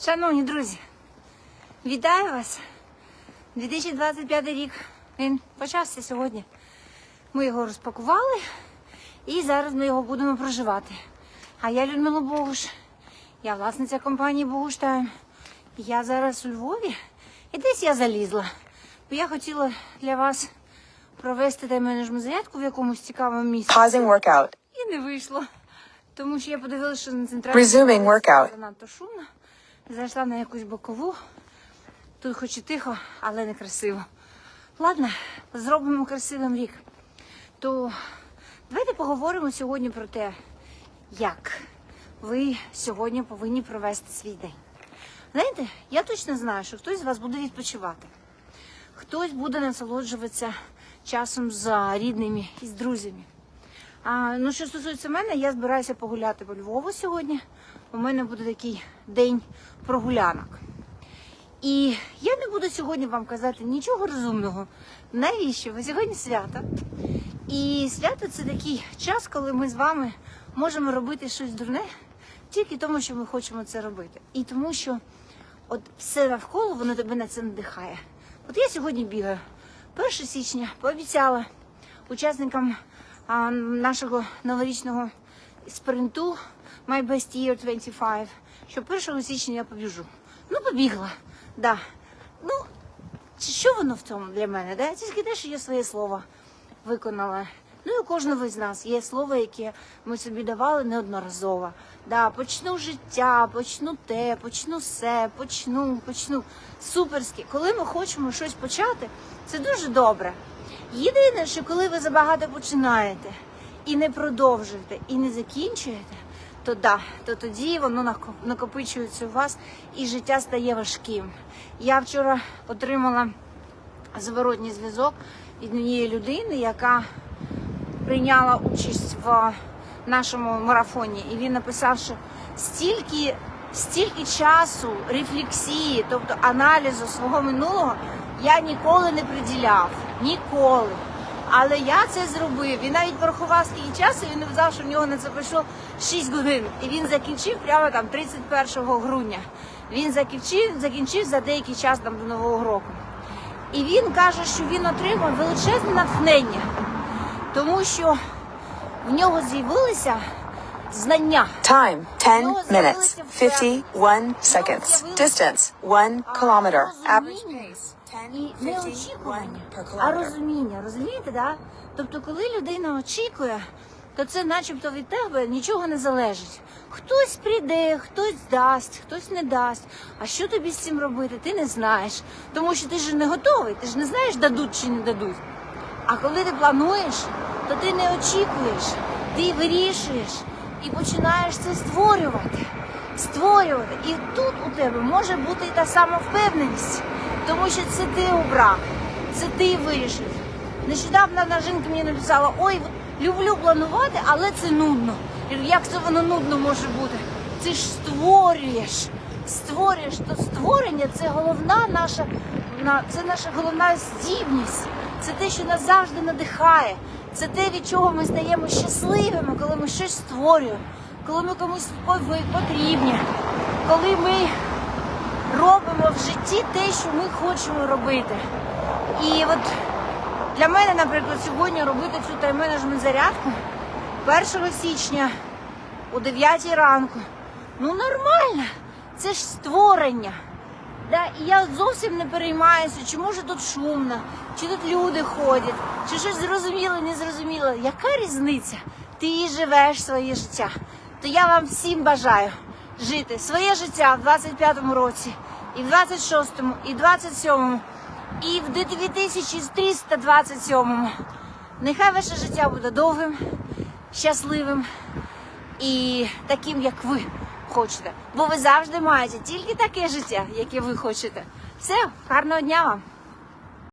Шановні друзі, вітаю вас. 2025 рік. Він почався сьогодні. Ми його розпакували і зараз ми його будемо проживати. А я Людмила Богуш, я власниця компанії Богуштайм. Я зараз у Львові і десь я залізла. Бо я хотіла для вас провести тайм-менеджмент зарядку в якомусь цікавому місці. Pausing workout. І не вийшло. Тому що я подивилася, що на центральній занадто шумно. Зайшла на якусь бокову. Тут хоч і тихо, але не красиво. Ладно, зробимо красивим рік. То давайте поговоримо сьогодні про те, як ви сьогодні повинні провести свій день. Знаєте, я точно знаю, що хтось з вас буде відпочивати. Хтось буде насолоджуватися часом з рідними і з друзями. А, ну, що стосується мене, я збираюся погуляти по Львову сьогодні. У мене буде такий день прогулянок. І я не буду сьогодні вам казати нічого розумного. Навіщо? Бо сьогодні свято. І свято це такий час, коли ми з вами можемо робити щось дурне тільки тому, що ми хочемо це робити. І тому, що от все навколо воно тебе на це надихає. От я сьогодні бігаю. 1 січня пообіцяла учасникам а, нашого новорічного спринту My Best Year 25, що 1 січня я побіжу. Ну, побігла, да. Ну, що воно в цьому для мене? Да? Тільки те, що я своє слово виконала. Ну і у кожного з нас є слово, яке ми собі давали неодноразово. Да, почну життя, почну те, почну все, почну, почну. Суперськи. Коли ми хочемо щось почати, це дуже добре. Єдине, що коли ви забагато починаєте і не продовжуєте, і не закінчуєте, то да, то тоді воно накопичується у вас і життя стає важким. Я вчора отримала зворотній зв'язок від однієї людини, яка прийняла участь в нашому марафоні, і він написав, що стільки, стільки часу рефлексії, тобто аналізу свого минулого, я ніколи не приділяв. Ніколи. Але я це зробив. Він навіть порахував скільки часу, він написав, що в нього на це пішло 6 годин. І він закінчив прямо там 31 грудня. Він закінчив, закінчив за деякий час там до Нового року. І він каже, що він отримав величезне натхнення, тому що в нього з'явилися знання. Time 10 Ну, minutes. з'явилися 51 seconds. Distance 1 kilometer. Average pace і не очікування, а розуміння. Розумієте, да? Тобто, коли людина очікує, то це начебто від тебе нічого не залежить. Хтось прийде, хтось дасть, хтось не дасть. А що тобі з цим робити, ти не знаєш. Тому що ти ж не готовий, ти ж не знаєш, дадуть чи не дадуть. А коли ти плануєш, то ти не очікуєш, ти вирішуєш і починаєш це створювати. Створювати. І тут у тебе може бути і та сама впевненість, тому що це ти обрав, це ти вирішив. Нещодавно одна жінка мені написала: ой, люблю планувати, але це нудно. Як це воно нудно може бути? Ти ж створюєш. Створюєш, то створення це головна наша, це наша головна здібність. Це те, що нас завжди надихає. Це те, від чого ми стаємо щасливими, коли ми щось створюємо, коли ми комусь потрібні, коли ми робимо в житті те, що ми хочемо робити. І от для мене, наприклад, сьогодні робити цю тайм-менеджмент зарядку 1 січня о 9 ранку. Ну нормально, це ж створення. Да, і я зовсім не переймаюся, чи може тут шумно, чи тут люди ходять, чи щось зрозуміло, не зрозуміло. Яка різниця? Ти живеш своє життя. То я вам всім бажаю жити своє життя в 25-му році, і в 26-му, і в 27-му, і в 2327-му. Нехай ваше життя буде довгим, щасливим і таким, як ви хочете. Бо ви завжди маєте тільки таке життя, яке ви хочете. Все, гарного дня вам!